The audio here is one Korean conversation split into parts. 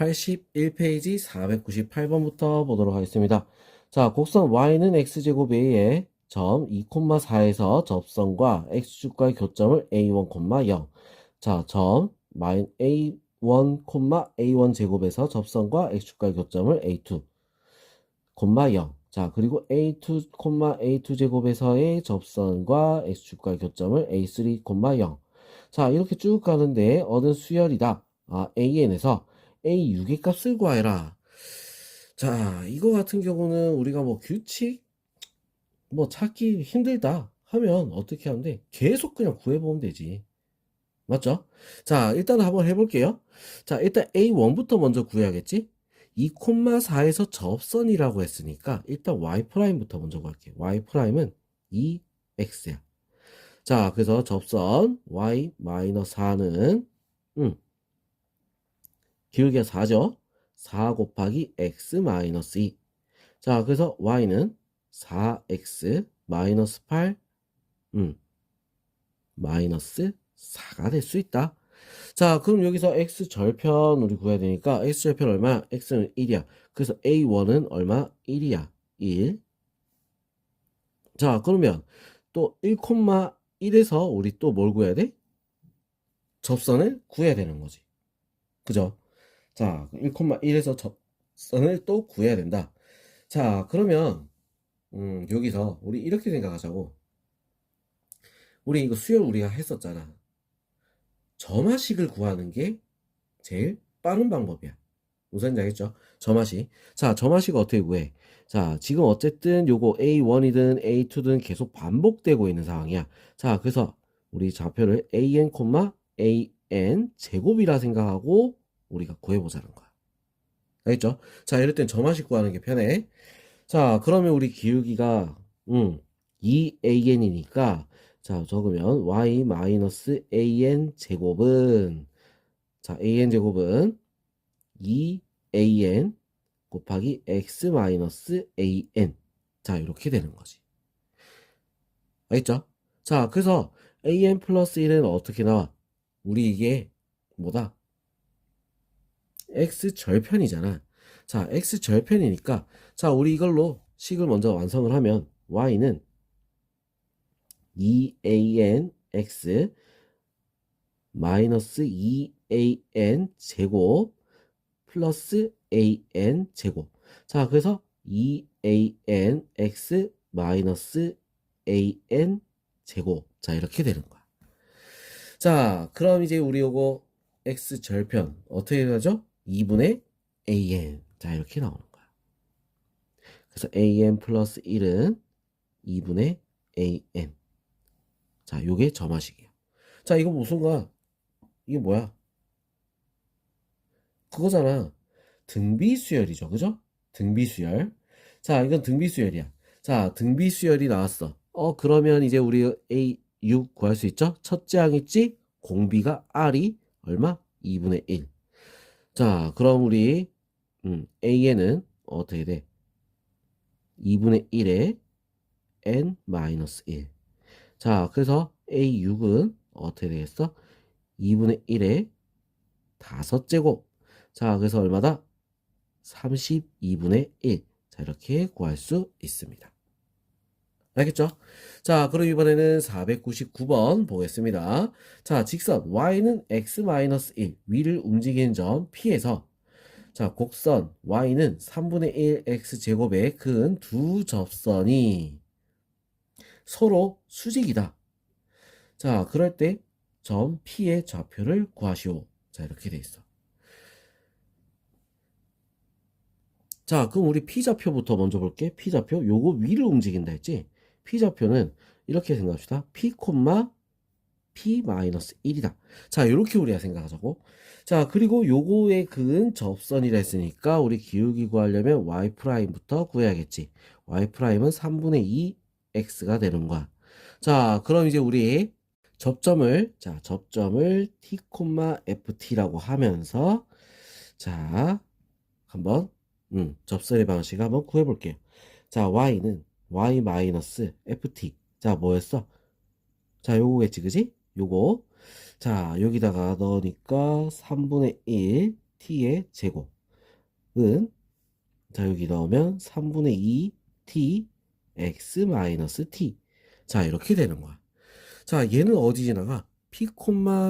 81페이지 498번부터 보도록 하겠습니다. 자, 곡선 y는 x제곱 a의 점 2,4에서 접선과 x축과의 교점을 a1, 0. 자, 점 a1, a1 제곱에서 접선과 x축과의 교점을 a2, 0. 자, 그리고 a2, a2 제곱에서의 접선과 x축과의 교점을 a3, 0. 자, 이렇게 쭉 가는데 얻은 수열이다. 아, an에서 a6의 값을 구하여라. 자, 이거 같은 경우는 우리가 뭐 규칙 뭐 찾기 힘들다 하면 어떻게 돼? 계속 그냥 구해보면 되지. 맞죠? 자, 일단 한번 해볼게요. 자, 일단 A1부터 먼저 구해야겠지? 2,4에서 접선이라고 했으니까 일단 Y'부터 먼저 구할게요. Y'은 2X야. 자, 그래서 접선 Y-4는 음, 기울기가 4죠? 4 곱하기 X 마이너스 2. 자, 그래서 Y는 4x 마이너스 8 음, 마이너스 4가 될 수 있다. 자, 그럼 여기서 x 절편 우리 구해야 되니까 x 절편 얼마? x는 1이야. 그래서 a1은 얼마? 1이야. 1. 자, 그러면 또 1,1에서 우리 또 뭘 구해야 돼? 접선을 구해야 되는 거지. 그죠? 자, 1,1에서 접선을 또 구해야 된다. 자, 그러면 음, 여기서 우리 이렇게 생각하자고. 우리 이거 수열 우리가 했었잖아. 점화식을 구하는 게 제일 빠른 방법이야. 무슨 알겠죠? 점화식. 자, 점화식 어떻게 구해? 자, 지금 어쨌든 요거 A1이든 A2든 계속 반복되고 있는 상황이야. 자, 그래서 우리 좌표를 AN, AN 제곱이라 생각하고 우리가 구해보자는 거야. 알겠죠? 자, 이럴 땐 점화식 구하는 게 편해. 자, 그러면 우리 기울기가 음, 2an이니까 자, 적으면 y 마이너스 an 제곱은 자, an 제곱은 2an 곱하기 x 마이너스 an 자, 이렇게 되는 거지. 알겠죠? 자, 그래서 an 플러스 1은 어떻게 나와? 우리 이게 뭐다? X 절편이잖아. 자, x 절편이니까 자, 우리 이걸로 식을 먼저 완성을 하면 y는 2anx 마이너스 2an 제곱 플러스 an 제곱 자 그래서 2anx 마이너스 an 제곱 자 이렇게 되는 거야 자 그럼 이제 우리 요거 x 절편 어떻게 하죠? 2분의 an 자 이렇게 나오는 거야 그래서 an 플러스 1은 2분의 an. 자, 요게 점화식이야. 자, 이거 무슨 거야? 이게 뭐야? 그거잖아. 등비수열이죠. 그죠? 등비수열. 자, 이건 등비수열이야. 자, 등비수열이 나왔어. 어, 그러면 이제 우리 A6 구할 수 있죠? 첫째 항 있지? 공비가 R이 얼마? 2분의 1. 자, 그럼 우리 음, A에는 어떻게 돼? 2분의 1에 n-1. 자, 그래서 A6은 어떻게 되겠어? 2분의 1에 5제곱. 자, 그래서 얼마다? 32분의 1. 자, 이렇게 구할 수 있습니다. 알겠죠? 자, 그럼 이번에는 499번 보겠습니다. 자, 직선 y는 x-1 위를 움직이는 점 P에서 자, 곡선 y는 3분의 1 x제곱의 큰 두 접선이 서로 수직이다. 자, 그럴 때 점 P의 좌표를 구하시오. 자, 이렇게 돼 있어. 자, 그럼 우리 P좌표부터 먼저 볼게. P좌표. 요거 위를 움직인다 했지? P좌표는 이렇게 생각합시다. P, P-1이다. 자, 이렇게 우리가 생각하자고. 자, 그리고 요거의 근은 접선이라 했으니까 우리 기울기 구하려면 y'부터 구해야겠지. y'은 3분의 2 x가 되는 거야. 자, 그럼 이제 우리 접점을 자, 접점을 t, ft라고 하면서 자, 한번 음, 접선의 방식 한번 구해 볼게요. 자, y는 y 마이너스 ft. 자, 뭐였어? 자, 요거겠지, 그지? 요거. 자, 여기다가 넣으니까 3분의 1 t의 제곱은 자 여기 넣으면 3분의 2 t x 마이너스 t 자 이렇게 되는 거야 자 얘는 어디 지나가 p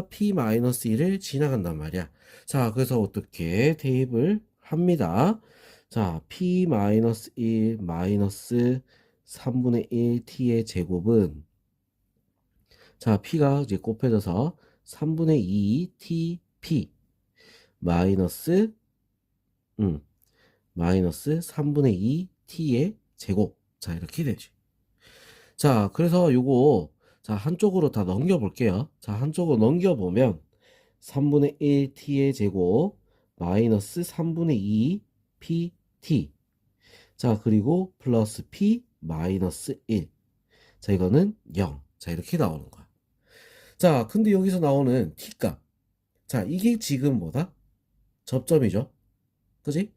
p 마이너스 1을 지나간단 말이야 자 그래서 어떻게 대입을 합니다 자 p 마이너스 1 마이너스 3분의 1 t의 제곱은 자 p가 이제 곱해져서 3분의 2 t p 마이너스 음 마이너스 3분의 2 t의 제곱. 자 이렇게 되지. 자 그래서 요거 자 한쪽으로 다 넘겨 볼게요. 자 한쪽으로 넘겨 보면 3분의 1 t의 제곱 마이너스 3분의 2 pt 자 그리고 플러스 p 마이너스 1 자 이거는 0 자 이렇게 나오는 거야. 자 근데 여기서 나오는 t값. 자 이게 지금 뭐다? 접점이죠. 그지?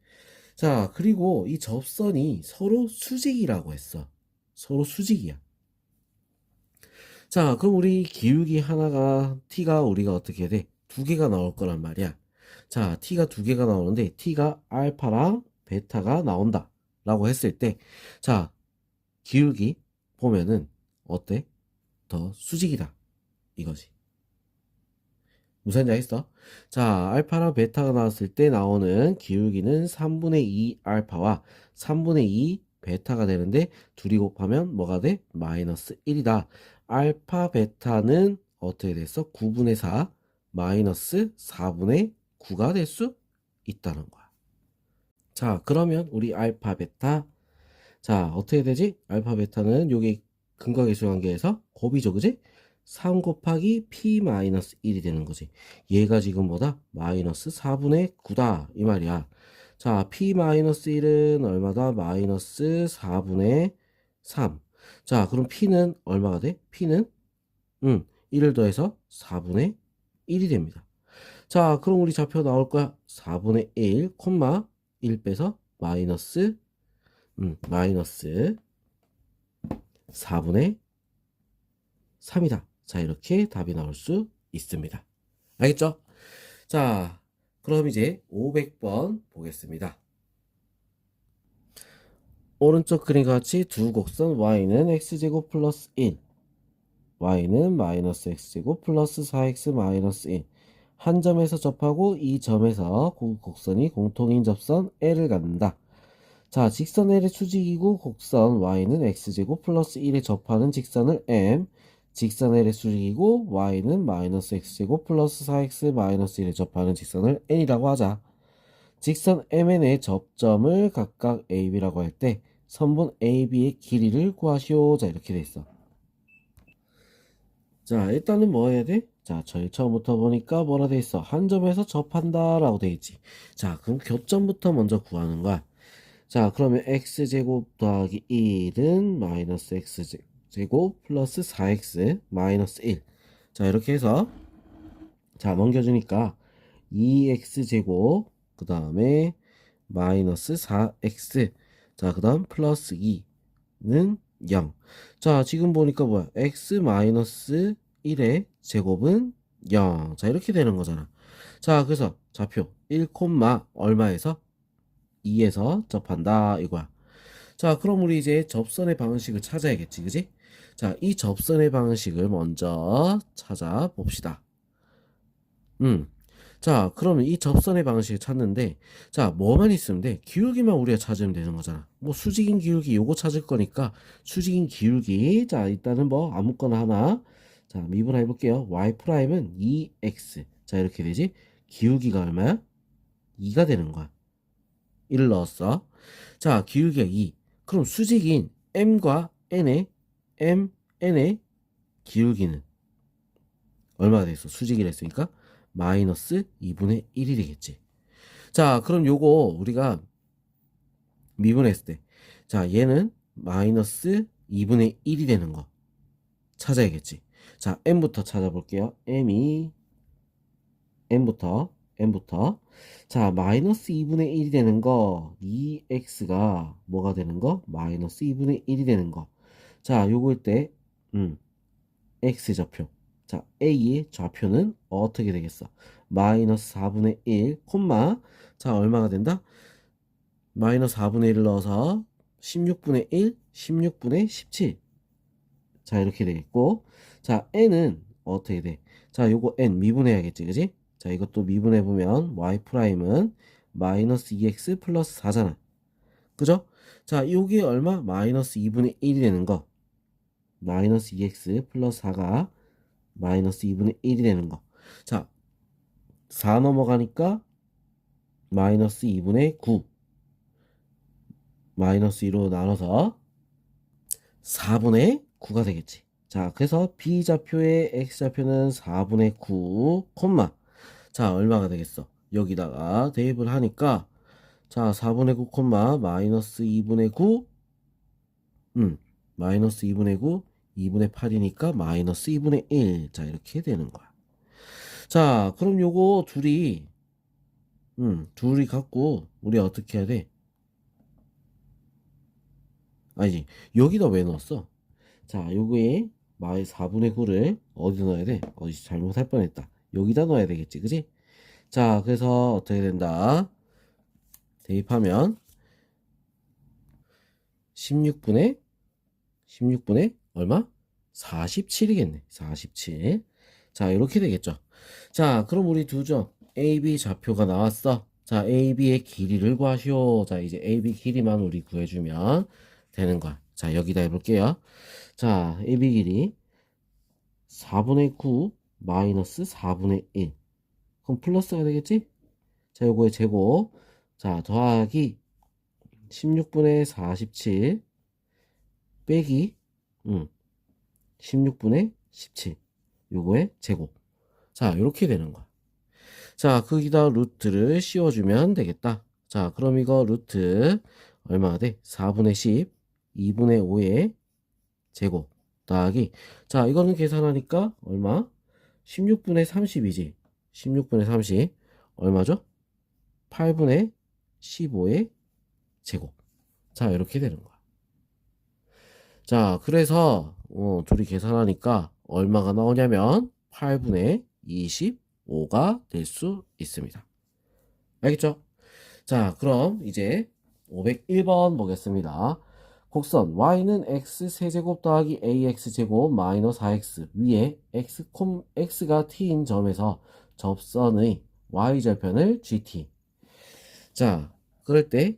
자 그리고 이 접선이 서로 수직이라고 했어. 서로 수직이야. 자 그럼 우리 기울기 하나가 t가 우리가 어떻게 돼? 두 개가 나올 거란 말이야. 자 t가 두 개가 나오는데 t가 알파랑 베타가 나온다. 라고 했을 때 자 기울기 보면은 어때 더 수직이다 이거지 무슨 알겠어? 자, 알파랑 베타가 나왔을 때 나오는 기울기는 3분의 2 알파와 3분의 2 베타가 되는데 둘이 곱하면 뭐가 돼? 마이너스 1이다. 알파 베타는 어떻게 됐어? 9분의 4 마이너스 4분의 9가 될 수 있다는 거야. 자, 그러면 우리 알파 베타 자, 어떻게 되지? 알파 베타는 여기 근각의 수관계에서 곱이죠, 그지? 3 곱하기 p 마이너스 1이 되는 거지. 얘가 지금 뭐다? 마이너스 4분의 9다. 이 말이야. 자, p 마이너스 1은 얼마다? 마이너스 4분의 3. 자, 그럼 p는 얼마가 돼? p는 음, 1을 더해서 4분의 1이 됩니다. 자, 그럼 우리 좌표 나올 거야. 4분의 1, 콤마 1 빼서 마이너스 음, 마이너스 4분의 3이다. 자, 이렇게 답이 나올 수 있습니다. 알겠죠? 자, 그럼 이제 500번 보겠습니다. 오른쪽 그림과 같이 두 곡선 y는 x제곱 플러스 1, y는 마이너스 x제곱 플러스 4x 마이너스 1. 한 점에서 접하고 이 점에서 곡선이 공통인 접선 L을 갖는다. 자, 직선 L의 수직이고 곡선 y는 x제곱 플러스 1에 접하는 직선을 m, 직선 L의 수직이고 y는 마이너스 x제곱 플러스 4x 마이너스 1에 접하는 직선을 n이라고 하자. 직선 MN의 접점을 각각 AB라고 할 때 선분 AB의 길이를 구하시오. 자 이렇게 돼 있어. 자 일단은 뭐 해야 돼? 자 저희 처음부터 보니까 뭐라 돼 있어? 한 점에서 접한다 라고 돼 있지. 자 그럼 교점부터 먼저 구하는 거야. 자 그러면 x제곱 더하기 1은 마이너스 x제곱 제곱 플러스 4x 마이너스 1. 자, 이렇게 해서 자, 넘겨주니까 2x 제곱 그 다음에 마이너스 4x 자, 그 다음 플러스 2는 0. 자, 지금 보니까 뭐야? x 마이너스 1의 제곱은 0. 자, 이렇게 되는 거잖아. 자, 그래서 좌표 1, 얼마에서 2에서 접한다 이거야. 자, 그럼 우리 이제 접선의 방식을 찾아야겠지, 그지? 자, 이 접선의 방식을 먼저 찾아봅시다. 음. 자, 그러면 이 접선의 방식을 찾는데, 자, 뭐만 있으면 돼? 기울기만 우리가 찾으면 되는 거잖아. 뭐, 수직인 기울기 요거 찾을 거니까, 수직인 기울기. 자, 일단은 뭐, 아무거나 하나. 자, 미분 해볼게요. y'은 2x. 자, 이렇게 되지? 기울기가 얼마야? 2가 되는 거야. 1을 넣었어. 자, 기울기가 2. 그럼 수직인 m과 n의 m, n의 기울기는 얼마가 되겠어? 수직이라 했으니까 마이너스 2분의 1이 되겠지. 자, 그럼 요거 우리가 미분했을 때, 자, 얘는 마이너스 2분의 1이 되는 거 찾아야겠지. 자, m부터 찾아볼게요. m이 m부터 m부터 자 마이너스 2분의 1이 되는 거 2x가 뭐가 되는 거 마이너스 2분의 1이 되는 거 자, 요걸 때, 음, x 좌표. 자, a의 좌표는 어떻게 되겠어? 마이너스 4분의 1, 콤마. 자, 얼마가 된다? 마이너스 4분의 1을 넣어서 16분의 1, 16분의 17. 자, 이렇게 되겠고. 자, n은 어떻게 돼? 자, 요거 n 미분해야겠지, 그지? 자, 이것도 미분해 보면 y 프라임은 마이너스 2x 플러스 4잖아. 그죠? 자, 요게 얼마? 마이너스 2분의 1이 되는 거. 마이너스 2x 플러스 4가 마이너스 2분의 1이 되는 거. 자, 4 넘어가니까 마이너스 2분의 9. 마이너스 2로 나눠서 4분의 9가 되겠지. 자, 그래서 B좌표의 X좌표는 4분의 9, 콤마. 자, 얼마가 되겠어? 여기다가 대입을 하니까 자, 4분의 9, 콤마 마이너스 2분의 9 음, 마이너스 2분의 9 2분의 8이니까 마이너스 2분의 1. 자, 이렇게 되는 거야. 자, 그럼 요거 둘이 음, 둘이 갖고 우리 어떻게 해야 돼? 아니지. 여기다 왜 넣었어? 자, 요거에 마이 4분의 9를 어디 넣어야 돼? 어디 잘못할 뻔했다. 여기다 넣어야 되겠지. 그지? 자, 그래서 어떻게 된다? 대입하면 16분의 16분의 얼마? 47이겠네. 47. 자, 이렇게 되겠죠. 자, 그럼 우리 두 점 AB 좌표가 나왔어. 자, AB의 길이를 구하시오. 자, 이제 AB 길이만 우리 구해주면 되는 거야. 자, 여기다 해볼게요. 자, AB 길이 4분의 9 마이너스 4분의 1. 그럼 플러스가 되겠지? 자, 요거의 제곱. 자, 더하기 16분의 47 빼기 음, 16분의 17 요거의 제곱 자 이렇게 되는 거야 자 거기다 루트를 씌워주면 되겠다 자 그럼 이거 루트 얼마가 돼? 4분의 10 2분의 5의 제곱 더하기 자 이거는 계산하니까 얼마? 16분의 30이지 16분의 30 얼마죠? 8분의 15의 제곱 자 이렇게 되는 거야 자, 그래서 어, 둘이 계산하니까 얼마가 나오냐면 8분의 25가 될 수 있습니다. 알겠죠? 자, 그럼 이제 501번 보겠습니다. 곡선 y는 x 세제곱 더하기 ax제곱 마이너스 4x 위에 x, x가 t인 점에서 접선의 y절편을 gt 자, 그럴 때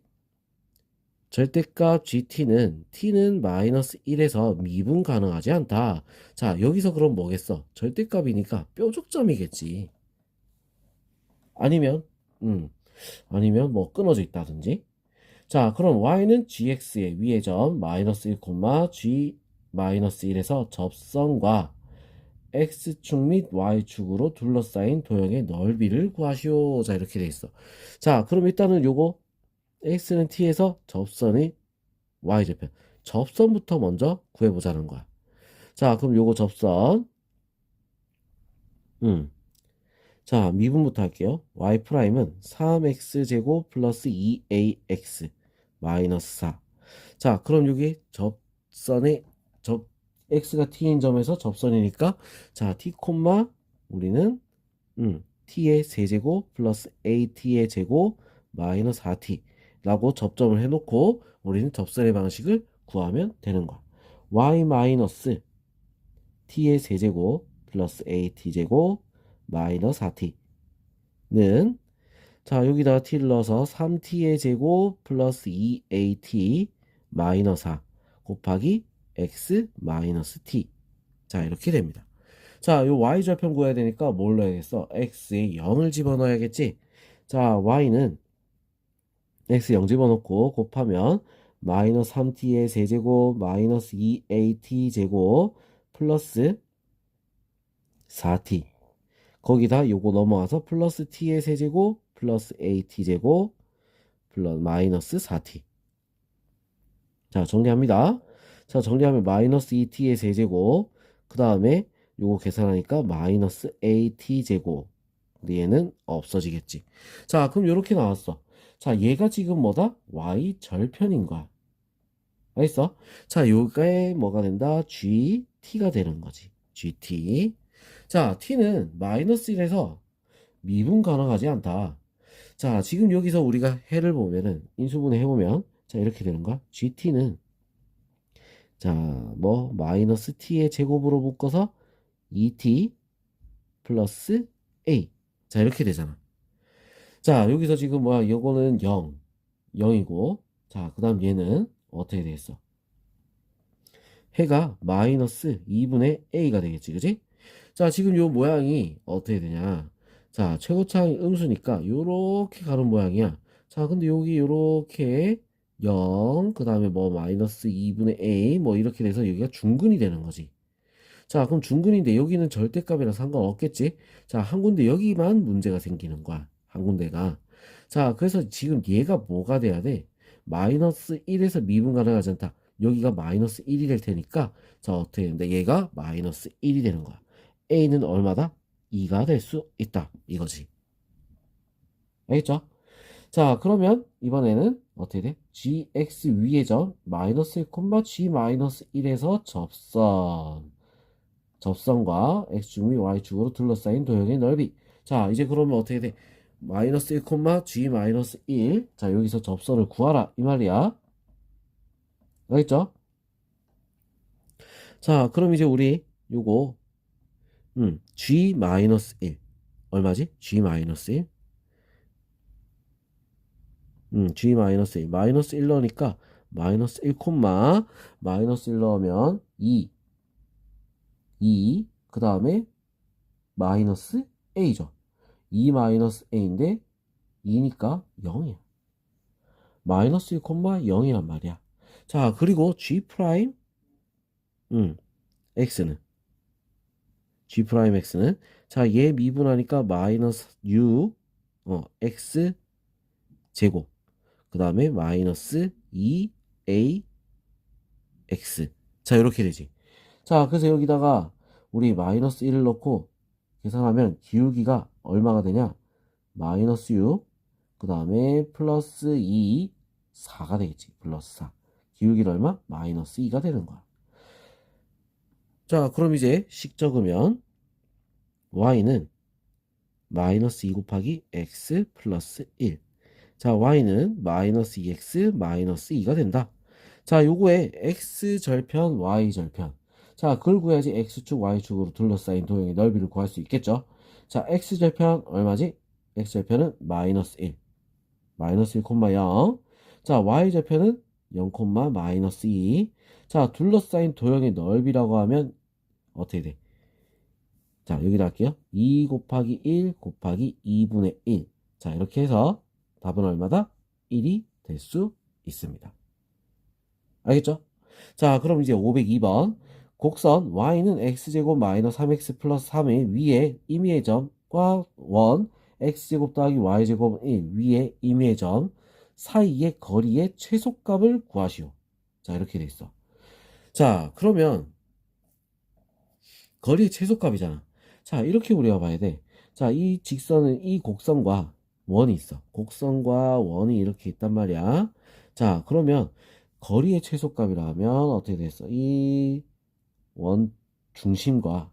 절대값 GT는 T는 마이너스 1에서 미분 가능하지 않다. 자, 여기서 그럼 뭐겠어? 절대값이니까 뾰족점이겠지. 아니면, 음, 아니면 뭐 끊어져 있다든지. 자, 그럼 Y는 GX의 위의 점 마이너스 1, G 마이너스 1에서 접선과 X축 및 Y축으로 둘러싸인 도형의 넓이를 구하시오. 자, 이렇게 돼 있어. 자, 그럼 일단은 요거 x는 t에서 접선의 y절편 접선부터 먼저 구해보자는 거야 자 그럼 요거 접선 음. 자 미분부터 할게요 y 프라임은 3x제곱 플러스 2ax 마이너스 4 자 그럼 여기 접선의 접 x가 t인 점에서 접선이니까 자 t 콤마 우리는 음, t의 세제곱 플러스 at의 제곱 마이너스 4t 라고 접점을 해 놓고 우리는 접선의 방식을 구하면 되는 거야. y 마이너스 t의 세제곱 플러스 at제곱 마이너스 4t는 자 여기다 t를 넣어서 3t의 제곱 플러스 2at 마이너스 4 곱하기 x 마이너스 t 자 이렇게 됩니다. 자, 요 y절편 구해야 되니까 뭘 넣어야겠어? x에 0을 집어넣어야겠지? 자, y는 x 0 집어넣고 곱하면 마이너스 3t의 세제곱 마이너스 2at 제곱 플러스 4t 거기다 요거 넘어가서 플러스 t의 세제곱 플러스 at 제곱 플러스 마이너스 4t 자 정리합니다 자 정리하면 마이너스 2t의 세제곱 그 다음에 요거 계산하니까 마이너스 at 제곱 얘는 없어지겠지 자 그럼 요렇게 나왔어 자, 얘가 지금 뭐다? y 절편인 거야. 알겠어? 자, 요게 뭐가 된다? gt 가 되는 거지. gt. 자, t는 마이너스 1에서 미분 가능하지 않다. 자, 지금 여기서 우리가 해를 보면은 인수분해 해보면 자 이렇게 되는 거야. GT는 자, 뭐 마이너스 t의 제곱으로 묶어서 2t 플러스 a 자 이렇게 되잖아. 자 여기서 지금 뭐야 이거는 0 0이고 자 그 다음 얘는 어떻게 되겠어? 해가 마이너스 2분의 a가 되겠지 그지? 자 지금 요 모양이 어떻게 되냐 자 최고차항이 음수니까 요렇게 가는 모양이야 자 근데 여기 요렇게 0, 그 다음에 뭐 마이너스 2분의 a 뭐 이렇게 돼서 여기가 중근이 되는 거지. 자, 그럼 중근인데 여기는 절대값이랑 상관없겠지? 자, 한 군데 여기만 문제가 생기는 거야. 한 군데가. 자, 그래서 지금 얘가 뭐가 돼야 돼? 마이너스 1에서 미분 가능하지 않다. 여기가 마이너스 1이 될 테니까 자, 어떻게 되는데 얘가 마이너스 1이 되는 거야. A는 얼마다? 2가 될 수 있다. 이거지. 알겠죠? 자, 그러면 이번에는 어떻게 돼? gx 위의 점 마이너스 1, g 마이너스 1에서 접선 접선과 x축 및 y축으로 둘러싸인 도형의 넓이 자 이제 그러면 어떻게 돼? 마이너스 1, g 마이너스 1 자 여기서 접선을 구하라 이 말이야 알겠죠? 자 그럼 이제 우리 요거 음 g 마이너스 1 얼마지? g 마이너스 1 음, g 마이너스 1 마이너스 1 넣으니까 마이너스 1 콤마 마이너스 1 넣으면 2 2 그 다음에 마이너스 a죠. 2 마이너스 a인데 2니까 0이야. 마이너스 1 콤마 0이란 말이야. 자 그리고 g 프라임 음 x는 g 프라임 x는. 자 얘 미분하니까 마이너스 6 어, x 제곱. 그 다음에 마이너스 2ax 자 이렇게 되지. 자 그래서 여기다가 우리 마이너스 1을 넣고 계산하면 기울기가 얼마가 되냐? 마이너스 6 그 다음에 플러스 2 4가 되겠지. 플러스 4 기울기는 얼마? 마이너스 2가 되는 거야 자 그럼 이제 식 적으면 y는 마이너스 2 곱하기 x 플러스 1 자, y는 마이너스 2x 마이너스 2가 된다. 자, 요거에 x절편, y절편. 자, 그걸 구해야지 x축, y축으로 둘러싸인 도형의 넓이를 구할 수 있겠죠. 자, x절편 얼마지? x절편은 마이너스 1. 마이너스 1, 0. 자, y절편은 0, 마이너스 2. 자, 둘러싸인 도형의 넓이라고 하면 어떻게 돼? 자, 여기다 할게요. 2 곱하기 1 곱하기 2분의 1. 자, 이렇게 해서 답은 얼마다? 1이 될 수 있습니다. 알겠죠? 자, 그럼 이제 502번. 곡선 y는 x제곱 마이너스 3x 플러스 3의 위에 임의의 점과 원 x제곱 더하기 y제곱 1 위에 임의의 점 사이의 거리의 최소값을 구하시오. 자, 이렇게 돼 있어. 자, 그러면 거리의 최소값이잖아. 자, 이렇게 우리가 봐야 돼. 자, 이 직선은 이 곡선과 원이 있어. 곡선과 원이 이렇게 있단 말이야. 자, 그러면 거리의 최소값이라 하면 어떻게 됐어? 이 원 중심과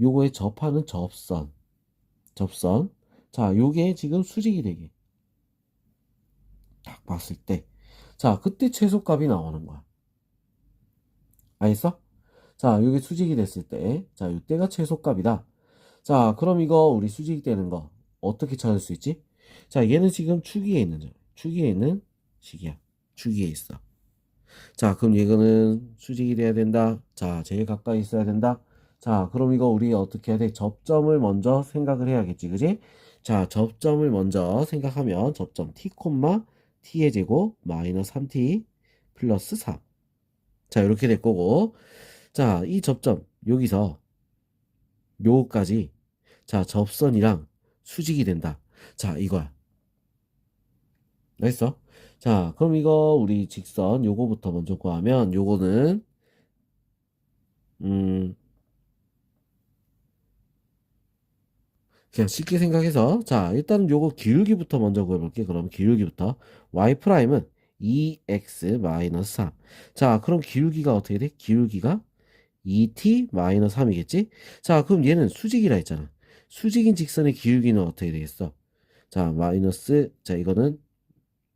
요거에 접하는 접선. 접선. 자, 요게 지금 수직이 되게. 딱 봤을 때. 자, 그때 최소값이 나오는 거야. 알겠어? 자, 요게 수직이 됐을 때. 자, 요때가 최소값이다. 자, 그럼 이거 우리 수직이 되는 거. 어떻게 찾을 수 있지? 자, 얘는 지금 축위에 있는 점. 축위에 있는 식이야. 축위에 있어. 자, 그럼 이거는 수직이 돼야 된다. 자, 제일 가까이 있어야 된다. 자, 그럼 이거 우리 어떻게 해야 돼? 접점을 먼저 생각을 해야겠지, 그지? 자, 접점을 먼저 생각하면 접점 t, t의 제곱 마이너스 3t 플러스 4. 자, 이렇게 될 거고. 자, 이 접점 여기서 요까지 자, 접선이랑 수직이 된다. 자, 이거야. 알겠어? 자, 그럼 이거 우리 직선 요거부터 먼저 구하면 요거는 음 그냥 쉽게 생각해서 자, 일단 요거 기울기부터 먼저 구해 볼게. 그럼 기울기부터 y 프라임은 2x 3. 자, 그럼 기울기가 어떻게 돼? 기울기가 2t 3이겠지? 자, 그럼 얘는 수직이라 했잖아. 수직인 직선의 기울기는 어떻게 되겠어? 자, 마이너스, 자, 이거는,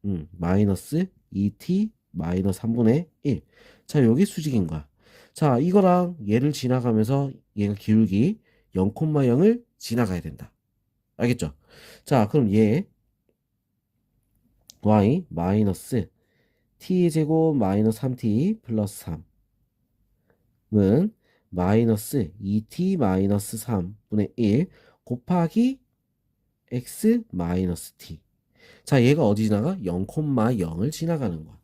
음, 마이너스 2t 마이너스 3분의 1. 자, 여기 수직인 거야. 자, 이거랑 얘를 지나가면서 얘가 기울기 0,0을 지나가야 된다. 알겠죠? 자, 그럼 얘 y 마이너스 t 제곱 마이너스 3t 플러스 3 은 마이너스 2t 마이너스 3분의 1 곱하기 x 마이너스 t. 자, 얘가 어디 지나가? 0,0을 지나가는 거야.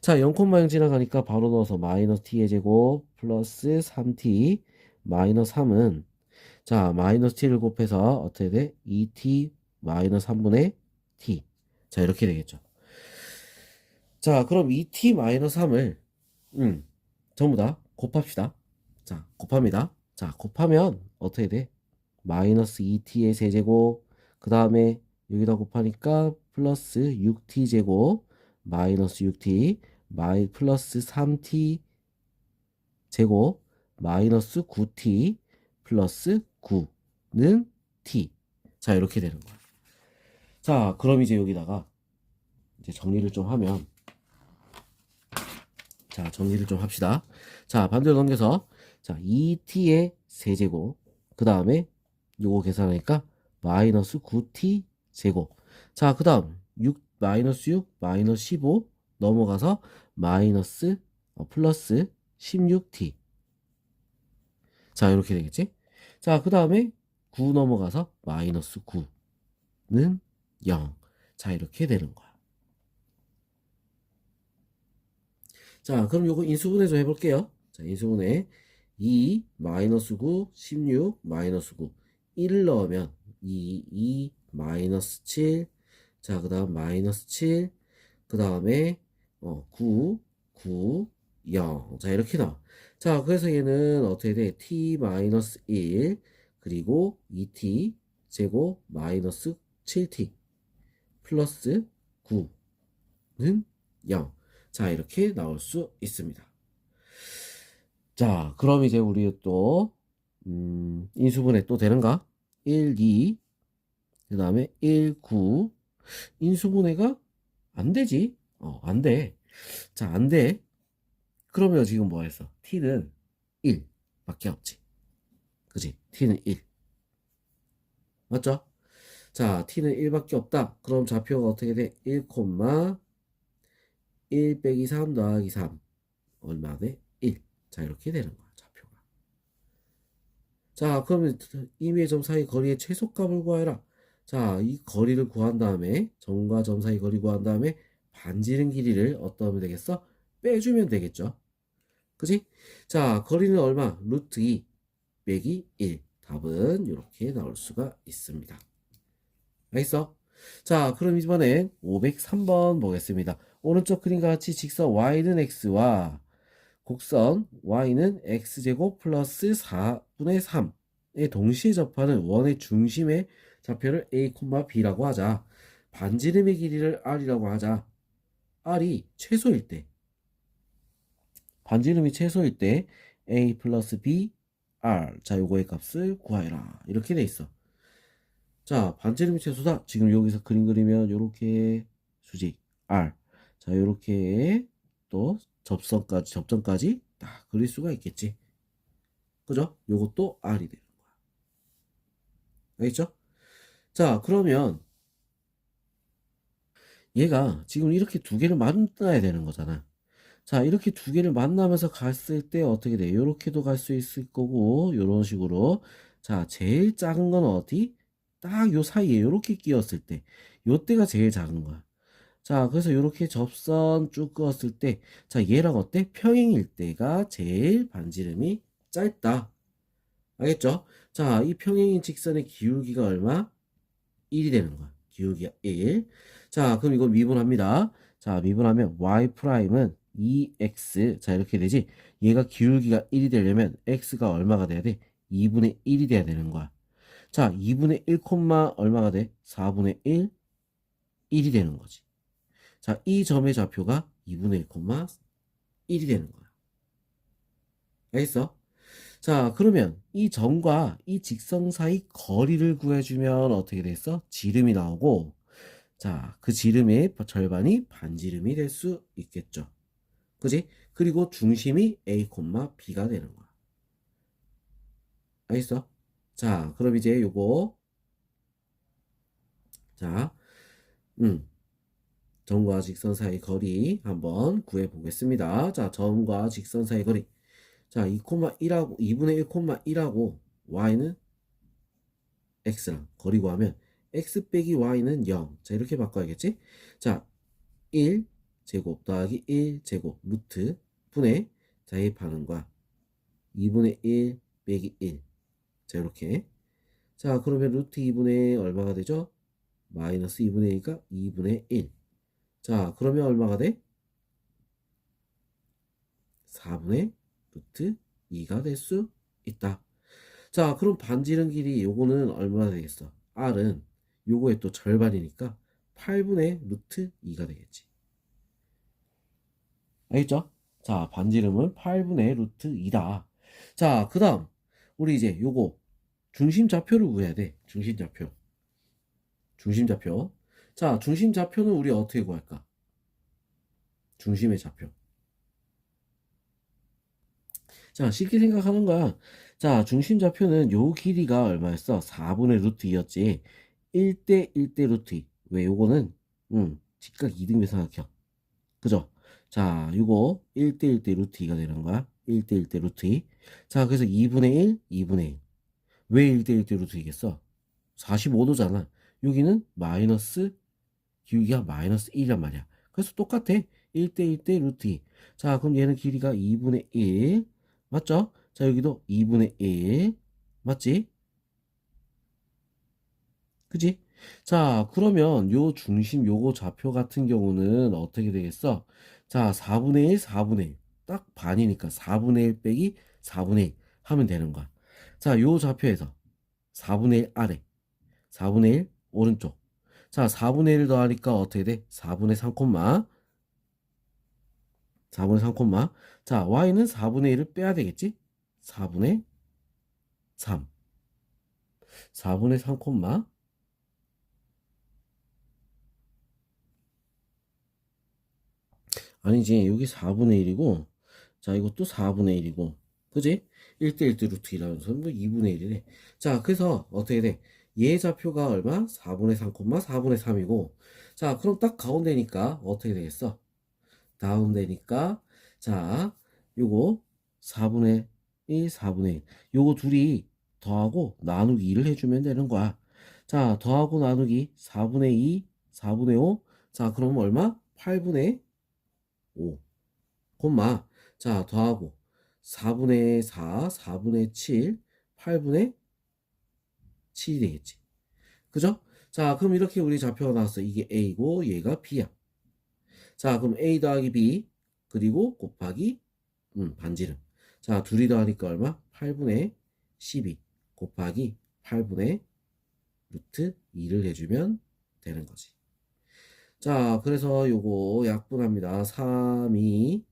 자, 0,0 지나가니까 바로 넣어서 마이너스 t의 제곱 플러스 3t 마이너스 3은 자, 마이너스 t를 곱해서 어떻게 돼? 2t 마이너스 3분의 t. 자, 이렇게 되겠죠. 자, 그럼 2t 마이너스 3을 음, 전부 다 곱합시다. 자, 곱합니다. 자, 곱하면 어떻게 돼? 마이너스 2t의 세제곱 그 다음에 여기다 곱하니까 플러스 6t 제곱 마이너스 6t 마이 플러스 3t 제곱 마이너스 9t 플러스 9는 t. 자, 이렇게 되는 거야. 자, 그럼 이제 여기다가 이제 정리를 좀 하면 자, 정리를 좀 합시다. 자, 반대로 넘겨서 자, 2t의 세제곱 그 다음에 요거 계산하니까 마이너스 9t 제곱 자, 그 다음 6 마이너스 6 마이너스 15 넘어가서 마이너스 어, 플러스 16t 자, 이렇게 되겠지? 자, 그 다음에 9 넘어가서 마이너스 9는 0. 자, 이렇게 되는 거야. 자, 그럼 요거 인수분해 좀 해볼게요. 자, 인수분해 2 마이너스 9, 16 마이너스 9 1을 넣으면 2, 2 마이너스 7 자, 그 다음 마이너스 7 그 다음에 어, 9, 9, 0. 자, 이렇게 나와. 자, 그래서 얘는 어떻게 돼? t 마이너스 1 그리고 2t 제곱 마이너스 7t 플러스 9는 0. 자, 이렇게 나올 수 있습니다. 자, 그럼 이제 우리 또, 음, 인수분해 또 되는가? 1, 2, 그 다음에 1, 9. 인수분해가 안 되지? 어, 안 돼. 자, 안 돼. 그러면 지금 뭐 했어? t는 1 밖에 없지. 그지? t는 1. 맞죠? 자, t는 1밖에 없다. 그럼 좌표가 어떻게 돼? 1, 1 빼기 3 더하기 3. 얼마 돼? 1. 자, 이렇게 되는 거야, 좌표가. 자, 그러면 임의의 점 사이 거리의 최소값을 구하여라. 자, 이 거리를 구한 다음에, 점과 점 사이 거리 구한 다음에, 반지름 길이를 어떠 하면 되겠어? 빼주면 되겠죠. 그지? 자, 거리는 얼마? 루트 2 빼기 1. 답은 이렇게 나올 수가 있습니다. 알겠어? 자, 그럼 이번엔 503번 보겠습니다. 오른쪽 그림과 같이 직선 y는 x와 곡선 y는 x제곱 플러스 4분의 3에 동시에 접하는 원의 중심의 좌표를 a, b라고 하자. 반지름의 길이를 r이라고 하자. r이 최소일 때 반지름이 최소일 때 a 플러스 b r. 자 요거의 값을 구하여라. 이렇게 돼 있어. 자 반지름이 최소다. 지금 여기서 그림 그리면 요렇게 수직 r 자 요렇게 또 접선까지 접점까지 딱 그릴 수가 있겠지 그죠 요것도 r이 되는 거야 알겠죠 자 그러면 얘가 지금 이렇게 두 개를 만나야 되는 거잖아 자, 이렇게 두 개를 만나면서 갔을 때 어떻게 돼? 이렇게도 갈 수 있을 거고, 이런 식으로. 자, 제일 작은 건 어디? 딱 요 사이에 이렇게 끼었을 때. 요때가 제일 작은 거야. 자, 그래서 이렇게 접선 쭉 그었을 때, 자, 얘랑 어때? 평행일 때가 제일 반지름이 짧다. 알겠죠? 자, 이 평행인 직선의 기울기가 얼마? 1이 되는 거야. 기울기가 1. 자, 그럼 이거 미분합니다. 자, 미분하면 y 프라임은 2x 자 이렇게 되지 얘가 기울기가 1이 되려면 x가 얼마가 돼야 돼 2분의 1이 돼야 되는 거야 자 2분의 1 얼마가 돼 4분의 1 1이 되는 거지 자 이 점의 좌표가 2분의 1 1이 되는 거야 알겠어 자, 그러면 이 점과 이 직선 사이 거리를 구해주면 어떻게 됐어? 지름이 나오고, 자, 그 지름의 절반이 반지름이 될 수 있겠죠. 그지? 그리고 중심이 A, B가 되는 거야. 알겠어? 자, 그럼 이제 요거, 자, 음, 점과 직선 사이 거리 한번 구해 보겠습니다. 자, 점과 직선 사이 거리. 자, 2,1하고 2분의 1,1하고 y는 x랑 거리 구하면 x 빼기 y는 0. 자, 이렇게 바꿔야겠지? 자, 1 제곱 더하기 1 제곱 루트 분의 대입하는 거야. 2분의 1 빼기 1. 자, 이렇게. 자, 그러면 루트 2분의 얼마가 되죠? 마이너스 2분의 1이니까 2분의 1. 자, 그러면 얼마가 돼? 4분의 루트 2가 될 수 있다. 자, 그럼 반지름 길이 요거는 얼마나 되겠어? R은 요거의 또 절반이니까 8분의 루트 2가 되겠지. 알겠죠? 자, 반지름은 8분의 루트 2다. 자, 그 다음, 우리 이제 요거 중심좌표를 구해야 돼. 중심좌표. 중심좌표. 자, 중심 좌표는 우리 어떻게 구할까? 중심의 좌표. 자, 쉽게 생각하는 거야. 자, 중심 좌표는 요 길이가 얼마였어? 4분의 루트 2였지. 1대 1대 루트 2. 왜 요거는, 음, 직각 2등비 삼각형. 그죠? 자, 요거 1대 1대 루트 2가 되는 거야. 1대 1대 루트 2. 자, 그래서 2분의 1, 2분의 1. 왜 1대 1대 루트 2겠어? 45도잖아. 여기는 마이너스, 기울기가 마이너스 1이란 말이야. 그래서 똑같아. 1대 1대 루트 2. 자, 그럼 얘는 길이가 2분의 1. 맞죠? 자, 여기도 2분의 1. 맞지? 그지? 자, 그러면 요 중심 요거 좌표 같은 경우는 어떻게 되겠어? 자, 4분의 1, 4분의 1. 딱 반이니까 4분의 1 빼기 4분의 1 하면 되는 거야. 자, 요 좌표에서 4분의 1 아래, 4분의 1 오른쪽. 자, 4분의 1 더하니까 어떻게 돼? 4분의 3 콤마. 4분의 3 콤마. 자, y는 4분의 1을 빼야 되겠지? 4분의 3. 4분의 3 콤마. 아니지, 여기 4분의 1이고, 자, 이것도 4분의 1이고, 그지? 1대 1대 루트 1이라면서 뭐 2분의 1이래. 자, 그래서 어떻게 돼? 얘 좌표가 얼마? 4분의 3, 4분의 3이고, 자, 그럼 딱 가운데니까 어떻게 되겠어? 가운데니까, 자, 요거 4분의 1, 4분의 1. 요거 둘이 더하고 나누기 2를 해주면 되는 거야. 자, 더하고 나누기 4분의 2, 4분의 5. 자, 그럼 얼마? 8분의 5. 콤마. 자, 더하고 4분의 4, 4분의 7, 8분의 7이 되겠지. 그죠? 자, 그럼 이렇게 우리 좌표가 나왔어. 이게 A고 얘가 B야. 자, 그럼 A 더하기 B 그리고 곱하기 음, 반지름. 자, 둘이 더하니까 얼마? 8분의 12 곱하기 8분의 루트 2를 해주면 되는 거지. 자, 그래서 요거 약분합니다. 3이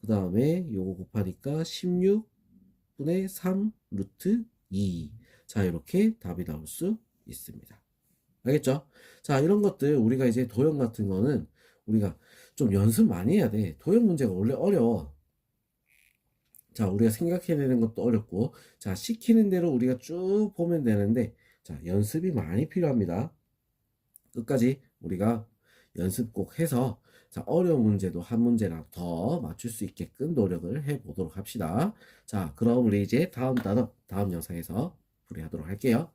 그 다음에 요거 곱하니까 16분의 3 루트 2. 자, 이렇게 답이 나올 수 있습니다. 알겠죠? 자, 이런 것들 우리가 이제 도형 같은 거는 우리가 좀 연습 많이 해야 돼. 도형 문제가 원래 어려워. 자, 우리가 생각해내는 것도 어렵고, 자, 시키는 대로 우리가 쭉 보면 되는데, 자, 연습이 많이 필요합니다. 끝까지 우리가 연습 꼭 해서, 자, 어려운 문제도 한 문제랑 더 맞출 수 있게끔 노력을 해 보도록 합시다. 자, 그럼 우리 이제 다음 단어, 다음 영상에서 풀이하도록 할게요.